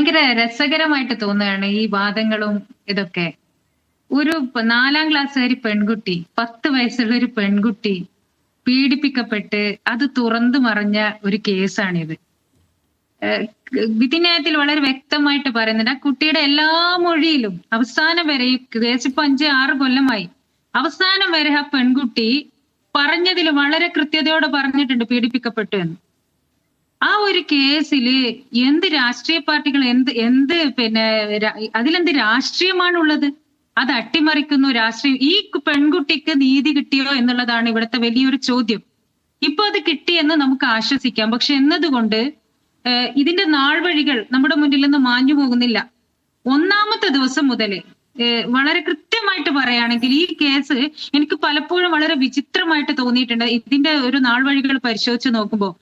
ഭയങ്കര രസകരമായിട്ട് തോന്നുകയാണ് ഈ വാദങ്ങളും ഇതൊക്കെ. ഒരു നാലാം ക്ലാസ്സുകാരി പെൺകുട്ടി പത്ത് വയസ്സുള്ള ഒരു പെൺകുട്ടി പീഡിപ്പിക്കപ്പെട്ട് അത് തുറന്നു മറിഞ്ഞ ഒരു കേസാണിത്. വിധിന്യായത്തിൽ വളരെ വ്യക്തമായിട്ട് പറയുന്നുണ്ട്. ആ കുട്ടിയുടെ എല്ലാ മൊഴിയിലും അവസാനം വരെ ഈ കേസ് ഇപ്പൊ അഞ്ച് ആറ് കൊല്ലമായി. അവസാനം വരെ ആ പെൺകുട്ടി പറഞ്ഞതിൽ വളരെ കൃത്യതയോടെ പറഞ്ഞിട്ടുണ്ട് പീഡിപ്പിക്കപ്പെട്ടു എന്ന്. ആ ഒരു കേസിൽ എന്ത് രാഷ്ട്രീയ പാർട്ടികൾ എന്ത് എന്ത് പിന്നെ അതിലെന്ത് രാഷ്ട്രീയമാണുള്ളത്? അത് അട്ടിമറിക്കുന്നു രാഷ്ട്രീയം. ഈ പെൺകുട്ടിക്ക് നീതി കിട്ടിയോ എന്നുള്ളതാണ് ഇവിടുത്തെ വലിയൊരു ചോദ്യം. ഇപ്പൊ അത് കിട്ടിയെന്ന് നമുക്ക് ആശ്വസിക്കാം. പക്ഷെ എന്നതുകൊണ്ട് ഇതിന്റെ നാൾവഴികൾ നമ്മുടെ മുന്നിൽ നിന്ന് മാഞ്ഞു പോകുന്നില്ല. ഒന്നാമത്തെ ദിവസം മുതൽ വളരെ കൃത്യമായിട്ട് പറയുകയാണെങ്കിൽ ഈ കേസ് എനിക്ക് പലപ്പോഴും വളരെ വിചിത്രമായിട്ട് തോന്നിയിട്ടുണ്ട്. ഇതിന്റെ ഒരു നാൾവഴികൾ പരിശോധിച്ച് നോക്കുമ്പോൾ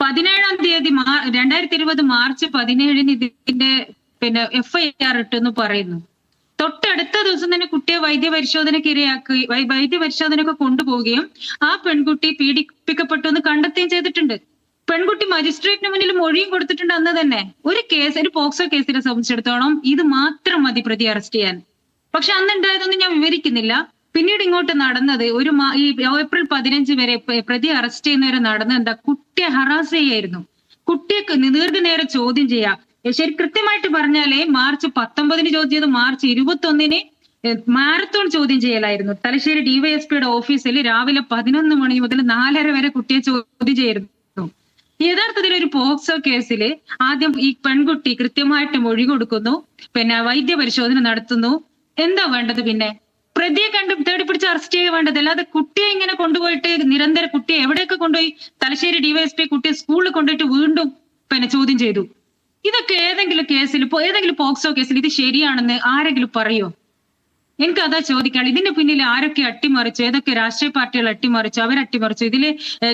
പതിനേഴാം തീയതി രണ്ടായിരത്തി ഇരുപത് മാർച്ച് പതിനേഴിന് ഇതിന്റെ പിന്നെ എഫ് ഐ ആർ ഇട്ടെന്ന് പറയുന്നു. തൊട്ടടുത്ത ദിവസം തന്നെ കുട്ടിയെ വൈദ്യ പരിശോധനയ്ക്ക് ഇരയാക്കുകയും വൈ- വൈദ്യ പരിശോധനയൊക്കെ കൊണ്ടുപോവുകയും ആ പെൺകുട്ടി പീഡിപ്പിക്കപ്പെട്ടു എന്ന് കണ്ടെത്തുകയും ചെയ്തിട്ടുണ്ട്. പെൺകുട്ടി മജിസ്ട്രേറ്റിന് മുന്നിൽ മൊഴിയും കൊടുത്തിട്ടുണ്ട് അന്ന് തന്നെ. ഒരു കേസ് ഒരു പോക്സോ കേസിനെ സംബന്ധിച്ചിടത്തോളം ഇത് മാത്രം മതി പ്രതി അറസ്റ്റ് ചെയ്യാൻ. പക്ഷെ അന്ന് ഉണ്ടായതൊന്നും ഞാൻ വിവരിക്കുന്നില്ല. പിന്നീട് ഇങ്ങോട്ട് നടന്നത് ഒരു ഈ ഏപ്രിൽ പതിനഞ്ച് വരെ പ്രതി അറസ്റ്റ് ചെയ്യുന്നവരെ നടന്നത് എന്താ? കുട്ടിയെ ഹറാസ് ചെയ്യായിരുന്നു. കുട്ടിയെ ദീർഘനേരം ചോദ്യം ചെയ്യാം. ശരി കൃത്യമായിട്ട് പറഞ്ഞാലേ മാർച്ച് പത്തൊമ്പതിന് ചോദ്യം ചെയ്ത്. മാർച്ച് ഇരുപത്തി ഒന്നിന് മാരത്തോൺ ചോദ്യം ചെയ്യലായിരുന്നു. തലശ്ശേരി ഡിവൈഎസ്പിയുടെ ഓഫീസിൽ രാവിലെ പതിനൊന്ന് മണി മുതൽ നാലര വരെ കുട്ടിയെ ചോദ്യം ചെയ്യുന്നു യഥാർത്ഥത്തിൽ ഒരു പോക്സോ കേസിൽ ആദ്യം ഈ പെൺകുട്ടി കൃത്യമായിട്ട് മൊഴി കൊടുക്കുന്നു. പിന്നെ വൈദ്യ പരിശോധന നടത്തുന്നു. എന്താ വേണ്ടത് പിന്നെ? പ്രതിയെ കണ്ട് തേടി പിടിച്ച് അറസ്റ്റ് ചെയ്യുക വേണ്ടത്. അല്ലാതെ കുട്ടിയെ ഇങ്ങനെ കൊണ്ടുപോയിട്ട് നിരന്തരം കുട്ടിയെ എവിടെയൊക്കെ കൊണ്ടുപോയി തലശ്ശേരി ഡിവൈഎസ്പി കുട്ടിയെ സ്കൂളിൽ കൊണ്ടുപോയിട്ട് വീണ്ടും പിന്നെ ചോദ്യം ചെയ്തു. ഇതൊക്കെ ഏതെങ്കിലും കേസിൽ ഏതെങ്കിലും പോക്സോ കേസിൽ ഇത് ശരിയാണെന്ന് ആരെങ്കിലും പറയോ? എനിക്ക് അതാ ചോദിക്കാണ് ഇതിന്റെ പിന്നിൽ ആരൊക്കെ അട്ടിമറിച്ചു ഏതൊക്കെ രാഷ്ട്രീയ പാർട്ടികൾ അട്ടിമറിച്ചു അവർ അട്ടിമറിച്ചു ഇതിൽ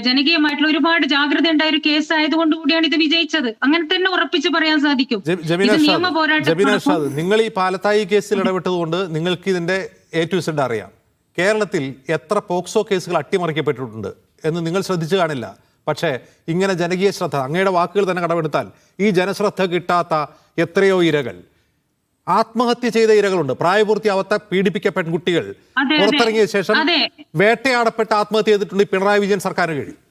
ജനകീയമായിട്ടുള്ള ഒരുപാട് ജാഗ്രത ഉണ്ടായ ഒരു കേസ് ആയതുകൊണ്ട് കൂടിയാണ് ഇത് വിജയിച്ചത്. അങ്ങനെ തന്നെ ഉറപ്പിച്ച് പറയാൻ സാധിക്കും. നിങ്ങൾ ഈ പാലത്തായി കേസിൽ ഇടപെട്ടതുകൊണ്ട് നിങ്ങൾക്ക് ഇതിന്റെ എ ടു സെഡ് അറിയാം. കേരളത്തിൽ എത്ര പോക്സോ കേസുകൾ അട്ടിമറിക്കപ്പെട്ടിട്ടുണ്ട് എന്ന് നിങ്ങൾ ശ്രദ്ധിച്ചു കാണില്ല. പക്ഷേ ഇങ്ങനെ ജനകീയ ശ്രദ്ധ അങ്ങയുടെ വാക്കുകൾ തന്നെ കടമെടുത്താൽ ഈ ജനശ്രദ്ധ കിട്ടാത്ത എത്രയോ ഇരകൾ. ആത്മഹത്യ ചെയ്ത ഇരകളുണ്ട്. പ്രായപൂർത്തിയാവാത്ത പീഡിപ്പിക്കപ്പെട്ട കുട്ടികൾ പുറത്തിറങ്ങിയ ശേഷം വേട്ടയാടപ്പെട്ട് ആത്മഹത്യ ചെയ്തിട്ടുണ്ട് പിണറായി വിജയൻ സർക്കാരിന് കഴിയും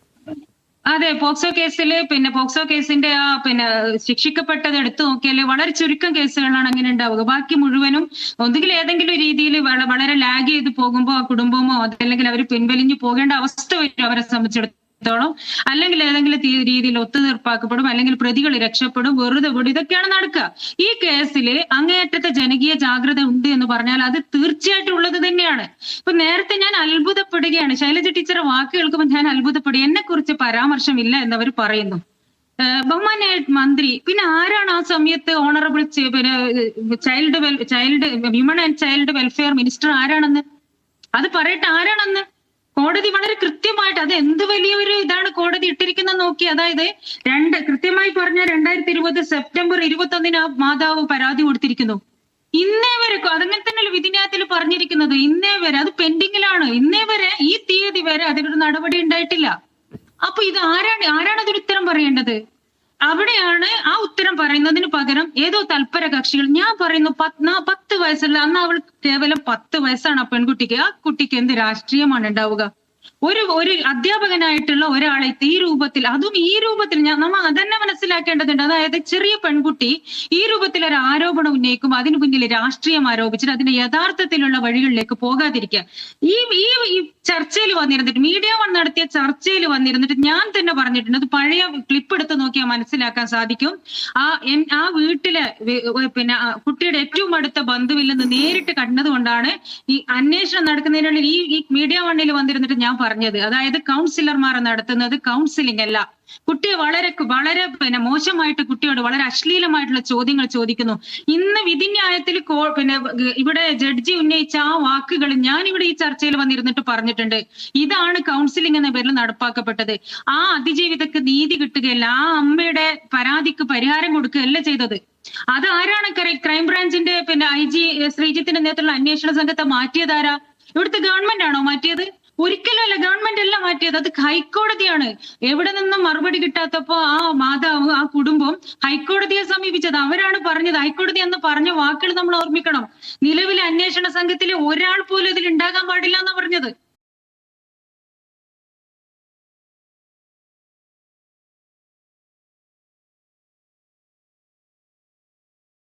അതെ പോക്സോ കേസിൽ പിന്നെ പോക്സോ കേസിന്റെ ആ പിന്നെ ശിക്ഷിക്കപ്പെട്ടത് എടുത്തു നോക്കിയാൽ വളരെ ചുരുക്കം കേസുകളാണ് അങ്ങനെ ഉണ്ടാവുക. ബാക്കി മുഴുവനും ഒന്നുകിൽ ഏതെങ്കിലും രീതിയിൽ വളരെ ലാഗ് ചെയ്ത് പോകുമ്പോൾ ആ കുടുംബമോ അതല്ലെങ്കിൽ അവർ പിൻവലിഞ്ഞു പോകേണ്ട അവസ്ഥ വരും അവരെ സംബന്ധിച്ചിടത്തോളം. അല്ലെങ്കിൽ ഏതെങ്കിലും രീതിയിൽ ഒത്തുതീർപ്പാക്കപ്പെടും. അല്ലെങ്കിൽ പ്രതികൾ രക്ഷപ്പെടും. വെറുതെ വിടും ഇതൊക്കെയാണ് നടക്കുക. ഈ കേസിൽ അങ്ങേയറ്റത്തെ ജനകീയ ജാഗ്രത ഉണ്ട് എന്ന് പറഞ്ഞാൽ അത് തീർച്ചയായിട്ടും ഉള്ളത് തന്നെയാണ്. ഇപ്പൊ നേരത്തെ ഞാൻ അത്ഭുതപ്പെടുകയാണ്. ശൈലജ ടീച്ചറെ വാക്ക് കേൾക്കുമ്പോൾ ഞാൻ അത്ഭുതപ്പെടുക എന്നെ കുറിച്ച് പരാമർശമില്ല എന്നവർ പറയുന്നു. ബഹുമാന്യ മന്ത്രി പിന്നെ ആരാണ് ആ സമയത്ത് honourable child child women and child welfare minister ആരാണെന്ന്? അത് പറയട്ടെ ആരാണെന്ന്? കോടതി വളരെ കൃത്യമായിട്ട് അത് എന്ത് വലിയ ഒരു ഇതാണ് കോടതി ഇട്ടിരിക്കുന്ന നോക്കി. അതായത് രണ്ട് കൃത്യമായി പറഞ്ഞ രണ്ടായിരത്തി ഇരുപത് സെപ്റ്റംബർ ഇരുപത്തി ഒന്നിന് ആ മാതാവ് പരാതി കൊടുത്തിരിക്കുന്നു. ഇന്നേ വരെ അതങ്ങനെ തന്നെയല്ല വിധിന്യായത്തിൽ പറഞ്ഞിരിക്കുന്നത്. ഇന്നേ വരെ അത് പെൻഡിങ്ങിലാണ്. ഇന്നേ വരെ ഈ തീയതി വരെ അതിനൊരു നടപടി ഉണ്ടായിട്ടില്ല. അപ്പൊ ഇത് ആരാണ് ആരാണ് അതിന് ഉത്തരം പറയേണ്ടത്? അവിടെയാണ് ആ ഉത്തരം പറയുന്നതിന് പകരം ഏതോ തൽപര കക്ഷികൾ ഞാൻ പറയുന്നു പത്ത് നാ- പത്ത് വയസ്സുള്ള അന്ന് അവൾ കേവലം പത്ത് വയസ്സാണ് ആ പെൺകുട്ടിക്ക്. ആ കുട്ടിക്ക് എന്ത് രാഷ്ട്രീയമാണ് ഉണ്ടാവുക? ഒരു ഒരു അധ്യാപകനായിട്ടുള്ള ഒരാളെ ഈ രൂപത്തിൽ അതും ഈ രൂപത്തിൽ ഞാൻ നമ്മൾ അതന്നെ മനസ്സിലാക്കേണ്ടതുണ്ട്. അതായത് ചെറിയ പെൺകുട്ടി ഈ രൂപത്തിൽ ഒരു ആരോപണം ഉന്നയിക്കും അതിന് മുന്നിൽ രാഷ്ട്രീയം ആരോപിച്ചിട്ട് അതിന്റെ യഥാർത്ഥത്തിലുള്ള വഴികളിലേക്ക് പോകാതിരിക്കുക. ഈ ഈ ചർച്ചയിൽ വന്നിരുന്നിട്ട് മീഡിയ വൺ നടത്തിയ ചർച്ചയിൽ വന്നിരുന്നിട്ട് ഞാൻ തന്നെ പറഞ്ഞിട്ടുണ്ട് അത് പഴയ ക്ലിപ്പ് എടുത്ത് നോക്കിയാൽ മനസ്സിലാക്കാൻ സാധിക്കും. ആ എൻ- ആ വീട്ടിലെ പിന്നെ കുട്ടിയുടെ ഏറ്റവും അടുത്ത ബന്ധുവിൽ നിന്ന് നേരിട്ട് കണ്ടതുകൊണ്ടാണ് ഈ അന്വേഷണം നടക്കുന്നതിനുള്ള ഈ മീഡിയ വണ്ണിൽ വന്നിരുന്നിട്ട് ഞാൻ പറഞ്ഞത്. അതായത് കൗൺസിലർമാർ നടത്തുന്നത് കൗൺസിലിംഗ് അല്ല. കുട്ടിയെ വളരെ വളരെ പിന്നെ മോശമായിട്ട് കുട്ടിയോട് വളരെ അശ്ലീലമായിട്ടുള്ള ചോദ്യങ്ങൾ ചോദിക്കുന്നു. ഇന്ന് വിധിന്യായത്തിൽ പിന്നെ ഇവിടെ ജഡ്ജി ഉന്നയിച്ച ആ വാക്കുകൾ ഞാൻ ഇവിടെ ഈ ചർച്ചയിൽ വന്നിരുന്നിട്ട് പറഞ്ഞിട്ടുണ്ട്. ഇതാണ് കൗൺസിലിംഗ് എന്ന പേരിൽ നടപ്പാക്കപ്പെട്ടത്. ആ അതിജീവിതക്ക് നീതി കിട്ടുകയല്ല. ആ അമ്മയുടെ പരാതിക്ക് പരിഹാരം കൊടുക്കുകയല്ല ചെയ്തത്. അത് ആരാണ് ക്രൈം ക്രൈംബ്രാഞ്ചിന്റെ പിന്നെ ഐ ജി ശ്രീജിത്തിന്റെ നേതൃത്വത്തിലുള്ള അന്വേഷണ സംഘത്തെ മാറ്റിയതാരാ ഇവിടുത്തെ ഗവൺമെന്റ് ആണോ മാറ്റിയത്? ഒരിക്കലും അല്ല ഗവൺമെന്റ് അല്ല മാറ്റിയത്. അത് ഹൈക്കോടതിയാണ്. എവിടെ നിന്നും മറുപടി കിട്ടാത്തപ്പോ ആ മാതാവ് ആ കുടുംബം ഹൈക്കോടതിയെ സമീപിച്ചത്. അവരാണ് പറഞ്ഞത്. ഹൈക്കോടതി എന്ന് പറഞ്ഞ വാക്കുകൾ നമ്മൾ ഓർമ്മിക്കണം. നിലവിലെ അന്വേഷണ സംഘത്തിലെ ഒരാൾ പോലും ഇതിൽ ഉണ്ടാകാൻ പാടില്ല എന്ന് പറഞ്ഞത്.